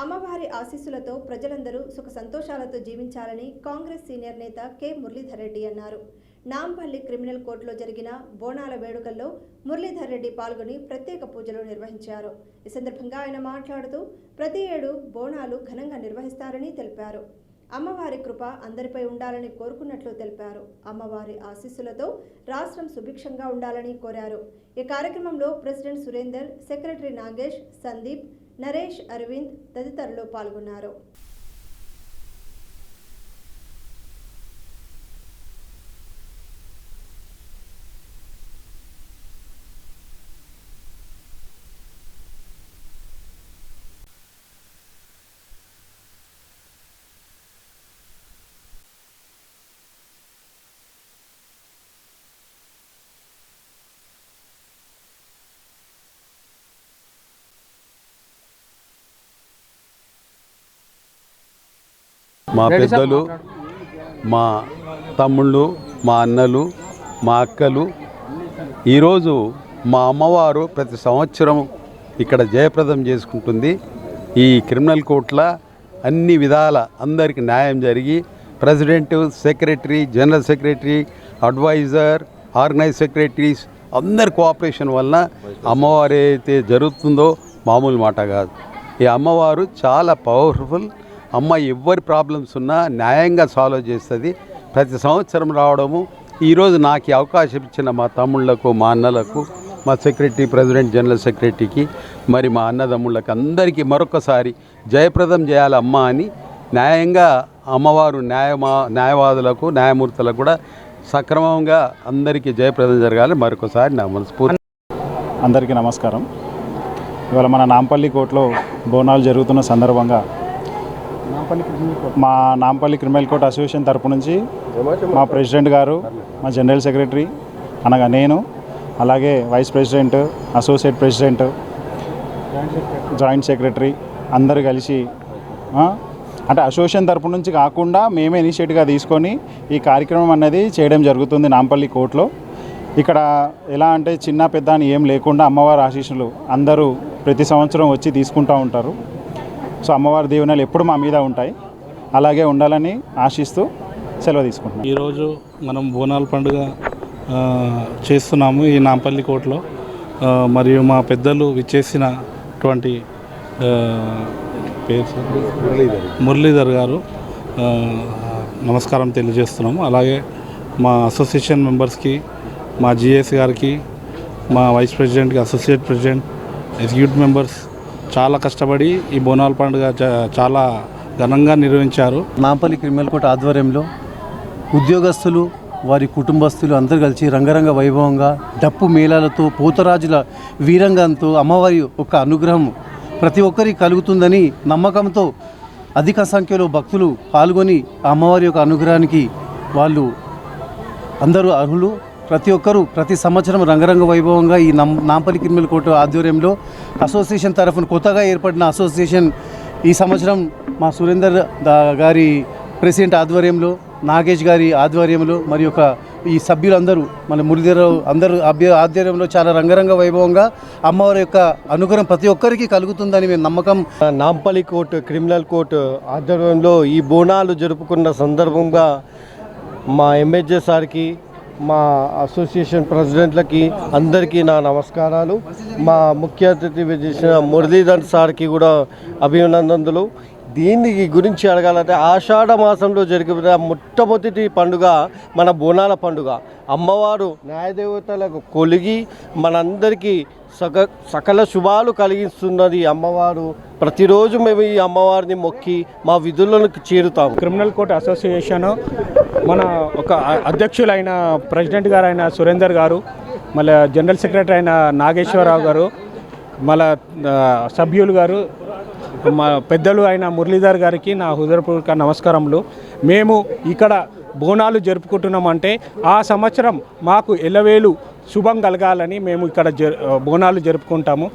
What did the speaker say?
అమ్మవారి ఆశీస్సులతో ప్రజలందరూ సుఖ సంతోషాలతో జీవించాలని కాంగ్రెస్ సీనియర్ నేత కె. మురళీధర్ రెడ్డి అన్నారు. నాంపల్లి క్రిమినల్ కోర్టులో జరిగిన బోనాల వేడుకల్లో మురళీధర్ రెడ్డి పాల్గొని ప్రత్యేక పూజలు నిర్వహించారు. ఈ సందర్భంగా ఆయన మాట్లాడుతూ ప్రతి ఏడు బోనాలు ఘనంగా నిర్వహిస్తారని తెలిపారు. అమ్మవారి కృప అందరిపై ఉండాలని కోరుకున్నట్లు తెలిపారు. అమ్మవారి ఆశీస్సులతో రాష్ట్రం సుభిక్షంగా ఉండాలని కోరారు. ఈ కార్యక్రమంలో ప్రెసిడెంట్ సురేందర్ సెక్రటరీ నాగేష్ సందీప్ నరేష్ అరవింద్ తదితరులు పాల్గొన్నారు. మా పెద్దలు మా తమ్ముళ్ళు మా అన్నలు మా అక్కలు. ఈరోజు మా అమ్మవారు ప్రతి సంవత్సరం ఇక్కడ జయప్రదం చేసుకుంటుంది. ఈ క్రిమినల్ కోర్టుల అన్ని విధాల అందరికి న్యాయం జరిగి president secretary general secretary advisor organise secretaries అందరి కోఆపరేషన్ వలన అమ్మవారు ఏదైతే జరుగుతుందో మామూలు మాట కాదు. ఈ అమ్మవారు చాలా పవర్ఫుల్ అమ్మ ఎవరి ప్రాబ్లమ్స్ ఉన్నా న్యాయంగా సాల్వ్ చేస్తుంది. ప్రతి సంవత్సరం రావడము. ఈరోజు నాకు అవకాశం ఇచ్చిన మా తమ్ముళ్ళకు మా అన్నలకు మా సెక్రటరీ ప్రెసిడెంట్ జనరల్ సెక్రటరీకి మరి మా అన్నదమ్ముళ్ళకి అందరికీ మరొకసారి జయప్రదం చేయాలి అమ్మ అని న్యాయంగా అమ్మవారు న్యాయమా న్యాయవాదులకు న్యాయమూర్తులకు కూడా సక్రమంగా అందరికీ జయప్రదం జరగాలి. మరొకసారి నా మనస్ఫూర్తి అందరికీ నమస్కారం. ఇవాళ మన నాంపల్లి కోర్టులో బోనాలు జరుగుతున్న సందర్భంగా మా నాంపల్లి క్రిమినల్ కోర్ట్ అసోసియేషన్ తరపు నుంచి మా ప్రెసిడెంట్ గారు మా జనరల్ సెక్రటరీ అనగా నేను అలాగే vice president associate president joint secretary. అందరు కలిసి అంటే అసోసియేషన్ తరపు నుంచి కాకుండా మేమే ఇనిషియేటివ్గా తీసుకొని ఈ కార్యక్రమం అనేది చేయడం జరుగుతుంది నాంపల్లి కోర్టులో. ఇక్కడ ఎలా అంటే చిన్న పెద్ద అని ఏం లేకుండా అమ్మవారి ఆశీస్సులు అందరూ ప్రతి సంవత్సరం వచ్చి తీసుకుంటూ ఉంటారు. సో అమ్మవారి దీవెనలు ఎప్పుడు మా మీద ఉంటాయి. అలాగే ఉండాలని ఆశిస్తూ సెలవు తీసుకుంటున్నాం. ఈరోజు మనం బోనాల పండుగ చేస్తున్నాము ఈ నాంపల్లి కోటలో. మరియు మా పెద్దలు విచ్చేసినటువంటి పేరు మురళీధర్ గారు. నమస్కారం తెలియజేస్తున్నాము. అలాగే మా అసోసియేషన్ మెంబర్స్కి మా జిఎస్ గారికి మా వైస్ ప్రెసిడెంట్కి అసోసియేట్ ప్రెసిడెంట్ ఎగ్జిక్యూటివ్ మెంబర్స్ చాలా కష్టపడి ఈ బోనాల పండుగ చాలా ఘనంగా నిర్వహించారు. నాంపల్లి క్రిమినల్ కోర్టు ఆధ్వర్యంలో ఉద్యోగస్తులు వారి కుటుంబస్తులు అందరూ కలిసి రంగరంగ వైభవంగా డప్పు మేళాలతో పోతరాజుల వీరంగంతో అమ్మవారి యొక్క అనుగ్రహం ప్రతి ఒక్కరికి కలుగుతుందని నమ్మకంతో అధిక సంఖ్యలో భక్తులు పాల్గొని ఆ అమ్మవారి యొక్క అనుగ్రహానికి వాళ్ళు అందరూ అర్హులు. ప్రతి ఒక్కరూ ప్రతి సంవత్సరం రంగరంగ వైభవంగా ఈ నం నాంపల్లి క్రిమినల్ కోర్టు ఆధ్వర్యంలో అసోసియేషన్ తరఫున కొత్తగా ఏర్పడిన అసోసియేషన్ ఈ సంవత్సరం మా సురేందర్ గారి ప్రెసిడెంట్ ఆధ్వర్యంలో నాగేష్ గారి ఆధ్వర్యంలో మరి ఒక ఈ సభ్యులందరూ మన మురళీధరరావు అందరూ అభ్య ఆధ్వర్యంలో చాలా రంగరంగ వైభవంగా అమ్మవారి యొక్క అనుగ్రహం ప్రతి ఒక్కరికి కలుగుతుందని మేము నమ్మకం. నాంపల్లి కోర్టు క్రిమినల్ కోర్టు ఆధ్వర్యంలో ఈ బోనాలు జరుపుకున్న సందర్భంగా మా ఎమ్మెల్యే సార్కి మా అసోసియేషన్ ప్రెసిడెంట్లకి అందరికీ నా నమస్కారాలు. మా ముఖ్య అతిథి చేసిన మురళీధర్ సార్కి కూడా అభినందనలు. దీని గురించి అడగాలంటే ఆషాఢ మాసంలో జరిగిన మొట్టమొదటి పండుగ మన బోనాల పండుగ. అమ్మవారు న్యాయదేవతలకు కొలిగి మనందరికీ సక సకల శుభాలు కలిగిస్తున్నది అమ్మవారు. ప్రతిరోజు మేము ఈ అమ్మవారిని మొక్కి మా విధులను చేరుతాము. క్రిమినల్ కోర్ట్ అసోసియేషన్ మన ఒక అధ్యక్షులైన ప్రెసిడెంట్ గారు అయిన సురేందర్ గారు మళ్ళీ జనరల్ సెక్రటరీ అయిన నాగేశ్వరరావు గారు మళ్ళా సభ్యులు గారు మా పెద్దలు అయిన మురళీధర్ గారికి నా హృదయపూర్వక నమస్కారములు. మేము ఇక్కడ బోనాలు జరుపుకుంటున్నామంటే ఆ సంవత్సరం మాకు ఎలవేలు శుభం కలగాలని మేము ఇక్కడ జ బోనాలు జరుపుకుంటాము.